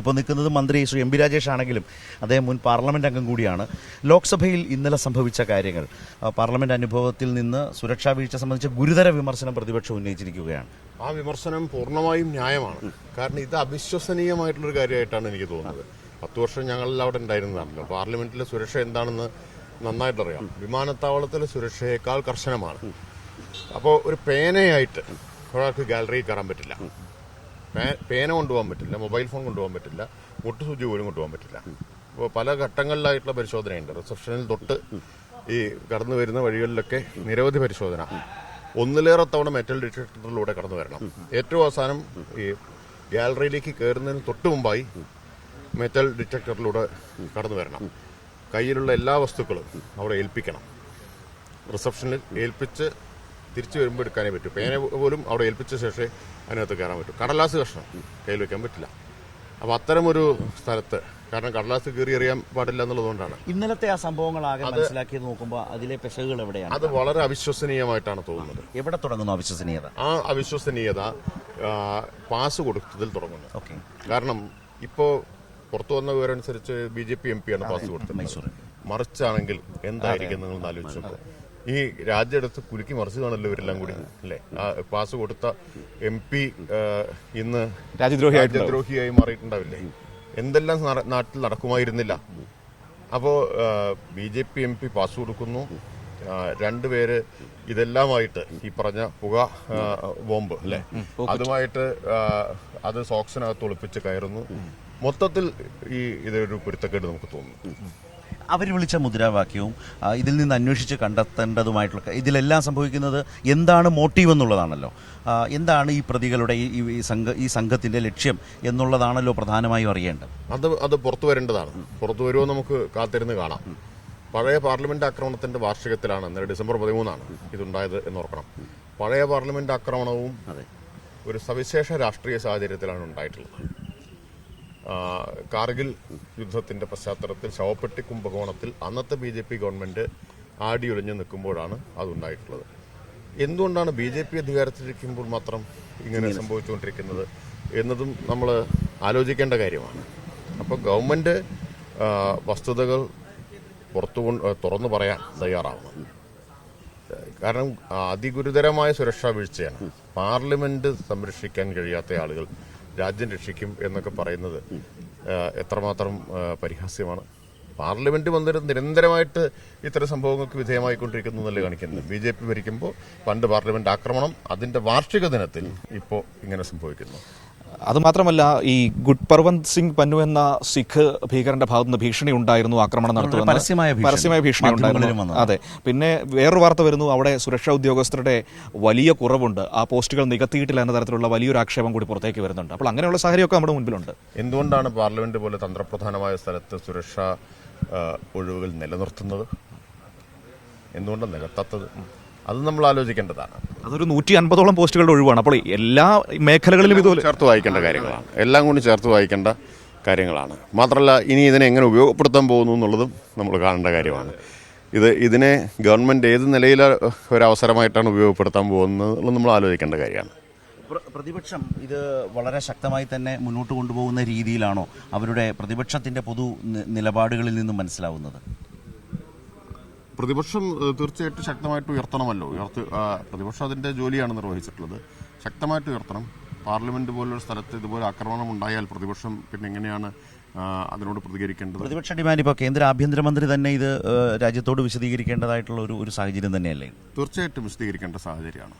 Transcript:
ഇപ്പോൾ നിൽക്കുന്നത് മന്ത്രി ശ്രീ എം പി രാജേഷ് ആണെങ്കിലും അദ്ദേഹം മുൻ പാർലമെന്റ് അംഗം കൂടിയാണ്. ലോക്സഭയിൽ ഇന്നലെ സംഭവിച്ച കാര്യങ്ങൾ. പാർലമെന്റ് അനുഭവത്തിൽ നിന്ന് സുരക്ഷാ വീഴ്ച സംബന്ധിച്ച ഗുരുതര വിമർശനം പ്രതിപക്ഷം ഉന്നയിച്ചിരിക്കുകയാണ്. ആ വിമർശനം പൂർണമായും ന്യായമാണ്. കാരണം ഇത് അവിശ്വസനീയമായിട്ടുള്ളൊരു കാര്യമായിട്ടാണ് എനിക്ക് തോന്നുന്നത്. പത്ത് വർഷം ഞങ്ങളെല്ലാം അവിടെ ഉണ്ടായിരുന്നതാണല്ലോ. പാർലമെന്റിലെ സുരക്ഷ എന്താണെന്ന് നന്നായിട്ടറിയാം. വിമാനത്താവളത്തിലെ സുരക്ഷയേക്കാൾ കർശനമാണ്. അപ്പോൾ ഒരു പേനയായിട്ട് ഒരാൾക്ക് ഗാലറിയിൽ കയറാൻ പറ്റില്ല. പേന കൊണ്ടുപോകാൻ പറ്റില്ല മൊബൈൽ ഫോൺ കൊണ്ടുപോകാൻ പറ്റില്ല മുട്ടുസൂചി പോലും കൊണ്ടുപോകാൻ പറ്റില്ല. അപ്പോൾ പല ഘട്ടങ്ങളിലായിട്ടുള്ള പരിശോധനയുണ്ട്. റിസപ്ഷനിൽ തൊട്ട് ഈ കടന്നു വരുന്ന വഴികളിലൊക്കെ നിരവധി പരിശോധന. ഒന്നിലേറെ തവണ മെറ്റൽ ഡിറ്റക്ടറിലൂടെ കടന്നു വരണം. ഏറ്റവും അവസാനം ഈ ഗാലറിയിലേക്ക് കയറുന്നതിന് തൊട്ട് മുമ്പായി മെറ്റൽ ഡിറ്റക്ടറിലൂടെ കടന്നു വരണം. കയ്യിലുള്ള എല്ലാ വസ്തുക്കളും അവിടെ ഏൽപ്പിക്കണം. റിസപ്ഷനിൽ ഏൽപ്പിച്ച് തിരിച്ചു വരുമ്പോൾ എടുക്കാനേ പറ്റൂ. പേന പോലും അവിടെ ഏൽപ്പിച്ച ശേഷമേ അതിനകത്ത് കയറാൻ പറ്റൂ. കടലാസ് കഷ്ണം കയ്യിൽ വെക്കാൻ പറ്റില്ല. അപ്പോൾ അത്തരമൊരു സ്ഥലത്ത് കാരണം കടലാസ് കീറി എറിയാൻ പാടില്ല എന്നുള്ളതുകൊണ്ടാണ്. ഇന്നലത്തെ ആ സംഭവങ്ങളാകെ മനസ്സിലാക്കി നോക്കുമ്പോൾ അതിലെ പെശകുകൾ എവിടെയാണ്? അത് വളരെ അവിശ്വസനീയമായിട്ടാണ് തോന്നുന്നത്. എവിടെ തുടങ്ങുന്നു അവിശ്വസനീയത? ആ അവിശ്വസനീയത പാസ് കൊടുത്തതിൽ തുടങ്ങുന്നു. ഓക്കെ. കാരണം ഇപ്പോൾ പുറത്തു വന്ന വിവരമനുസരിച്ച് ബി ജെ പി എം പിയാണ് പാസ് കൊടുത്തത് മറിച്ചാണെങ്കിൽ എന്തായിരിക്കും നിങ്ങൾ ആലോചിച്ചു ഈ രാജ്യടുത്ത് കുലുക്കി മറിച്ചതാണല്ലോ ഇവരെല്ലാം കൂടി അല്ലേ? ആ പാസ് കൊടുത്ത എം പി ഇന്ന്. രാജ്യദ്രോഹിയായി മാറിയിട്ടുണ്ടാവില്ലേ? എന്തെല്ലാം നാട്ടിൽ നടക്കുമായിരുന്നില്ല. അപ്പോ B J P M P pass കൊടുക്കുന്നു. രണ്ടുപേര് ഇതെല്ലാമായിട്ട് ഈ പറഞ്ഞ പുക ബോംബ് അല്ലെ? അതുമായിട്ട് അത് സോക്സിനകത്ത് ഒളിപ്പിച്ച് കയറുന്നു. മൊത്തത്തിൽ ഈ ഇതൊരു പൊരുത്തക്കേട് നമുക്ക് തോന്നുന്നു. അവർ വിളിച്ച മുദ്രാവാക്യവും ഇതിൽ നിന്ന് അന്വേഷിച്ച് കണ്ടെത്തേണ്ടതുമായിട്ടുള്ള ഇതിലെല്ലാം സംഭവിക്കുന്നത് എന്താണ് മോട്ടീവ് എന്നുള്ളതാണല്ലോ. എന്താണ് ഈ പ്രതികളുടെ ഈ- സംഘ ഈ സംഘത്തിന്റെ ലക്ഷ്യം എന്നുള്ളതാണല്ലോ പ്രധാനമായും അറിയേണ്ടത്. അത് അത് പുറത്തു വരേണ്ടതാണ്. പുറത്തു വരുമോ നമുക്ക് കാത്തിരുന്ന് കാണാം. പഴയ പാർലമെന്റ് ആക്രമണത്തിന്റെ വാർഷികത്തിലാണ് ഇന്നലെ ഡിസംബർ പതിമൂന്നാണ് ഇതുണ്ടായത് എന്ന് ഓർക്കണം പഴയ പാർലമെന്റ് ആക്രമണവും ഒരു സവിശേഷ രാഷ്ട്രീയ സാഹചര്യത്തിലാണ് ഉണ്ടായിട്ടുള്ളത്. കാർഗിൽ യുദ്ധത്തിന്റെ പശ്ചാത്തലത്തിൽ ശവപ്പെട്ടി കുംഭകോണത്തിൽ അന്നത്തെ ബി ജെ പി ഗവൺമെന്റ് ആടിയൊലിഞ്ഞ് നിൽക്കുമ്പോഴാണ് അതുണ്ടായിട്ടുള്ളത്. എന്തുകൊണ്ടാണ് ബി ജെ പി അധികാരത്തിലിരിക്കുമ്പോൾ മാത്രം ഇങ്ങനെ സംഭവിച്ചുകൊണ്ടിരിക്കുന്നത് എന്നതും നമ്മൾ ആലോചിക്കേണ്ട കാര്യമാണ്. അപ്പോൾ ഗവൺമെന്റ് വസ്തുതകൾ പുറത്തു തുറന്നു പറയാൻ തയ്യാറാവണം. കാരണം അതിഗുരുതരമായ സുരക്ഷാ വീഴ്ചയാണ്. പാർലമെന്റ് സംരക്ഷിക്കാൻ കഴിയാത്ത ആളുകൾ രാജ്യം രക്ഷിക്കും എന്നൊക്കെ പറയുന്നത് എത്രമാത്രം പരിഹാസ്യമാണ്. പാർലമെന്റ് മന്ദിരം നിരന്തരമായിട്ട് ഇത്തരം സംഭവങ്ങൾക്ക് വിധേയമായിക്കൊണ്ടിരിക്കുന്നു എന്നല്ലേ കാണിക്കുന്നത്. ബി ജെ പി ഭരിക്കുമ്പോൾ പണ്ട് പാർലമെന്റ് ആക്രമണം അതിന്റെ വാർഷിക ദിനത്തിൽ ഇപ്പോൾ ഇങ്ങനെ സംഭവിക്കുന്നു. അതുമാത്രമല്ല ഈ ഗുഡ്പർവന്ത് സിംഗ് പന്നു എന്ന സിഖ് ഭീകരന്റെ ഭാഗത്ത് നിന്ന് ഭീഷണി ഉണ്ടായിരുന്നു ആക്രമണം നടത്തുന്നത് പരസ്യമായ ഭീഷണി. പരസ്യമായ ഭീഷണി ഉണ്ടായിരുന്നു. അതെ. പിന്നെ വേറൊരു വാർത്ത വരുന്നു അവിടെ സുരക്ഷാ ഉദ്യോഗസ്ഥരുടെ വലിയ കുറവുണ്ട്. ആ പോസ്റ്റുകൾ നികത്തിയിട്ടില്ല എന്ന തരത്തിലുള്ള വലിയൊരു ആക്ഷേപം കൂടി പുറത്തേക്ക് വരുന്നുണ്ട്. അപ്പോൾ അങ്ങനെയുള്ള സാഹചര്യമൊക്കെ നമ്മുടെ മുൻപിലുണ്ട്. എന്തുകൊണ്ടാണ് പാർലമെന്റ് പോലെ തന്ത്രപ്രധാനമായ സ്ഥലത്ത് സുരക്ഷാ ഒഴിവുകൾ നിലനിർത്തുന്നത്? എന്തുകൊണ്ടാണ് നികത്താത്തത്? അത് നമ്മൾ ആലോചിക്കേണ്ടതാണ്. അതൊരു നൂറ്റി അൻപതോളം പോസ്റ്റുകളുടെ ഒഴിവാണ്. അപ്പോൾ എല്ലാ മേഖലകളിലും ഇതുപോലെ ചേർത്ത് വായിക്കേണ്ട കാര്യങ്ങളാണ്. എല്ലാം കൂടി ചേർത്ത് വായിക്കേണ്ട കാര്യങ്ങളാണ്. മാത്രമല്ല ഇനി ഇതിനെ എങ്ങനെ ഉപയോഗപ്പെടുത്താൻ പോകുന്നു എന്നുള്ളതും നമ്മൾ കാണേണ്ട കാര്യമാണ്. ഇത് ഇതിനെ ഗവൺമെന്റ് ഏത് നിലയിൽ ഒരവസരമായിട്ടാണ് ഉപയോഗപ്പെടുത്താൻ പോകുന്നത് എന്നുള്ളത് നമ്മൾ ആലോചിക്കേണ്ട കാര്യമാണ്. പ്രതിപക്ഷം ഇത് വളരെ ശക്തമായി തന്നെ മുന്നോട്ട് കൊണ്ടുപോകുന്ന രീതിയിലാണോ അവരുടെ പ്രതിപക്ഷത്തിന്റെ പൊതു നിലപാടുകളിൽ നിന്നും മനസ്സിലാവുന്നത്? പ്രതിപക്ഷം തീർച്ചയായിട്ടും ശക്തമായിട്ട് ഉയർത്തണമല്ലോ. ഉയർത്തി പ്രതിപക്ഷം അതിന്റെ ജോലിയാണ് നിർവഹിച്ചിട്ടുള്ളത്. ശക്തമായിട്ട് ഉയർത്തണം. പാർലമെന്റ് പോലുള്ള സ്ഥലത്ത് ഇതുപോലെ ആക്രമണം ഉണ്ടായാൽ പ്രതിപക്ഷം പിന്നെ എങ്ങനെയാണ് അതിനോട് പ്രതികരിക്കേണ്ടത്? പ്രതിപക്ഷ ഡിമാൻഡ് ഇപ്പോൾ കേന്ദ്ര ആഭ്യന്തരമന്ത്രി തന്നെ ഇത് രാജ്യത്തോട് വിശദീകരിക്കേണ്ടതായിട്ടുള്ള ഒരു ഒരു സാഹചര്യം തന്നെയല്ലേ? തീർച്ചയായിട്ടും വിശദീകരിക്കേണ്ട സാഹചര്യമാണ്.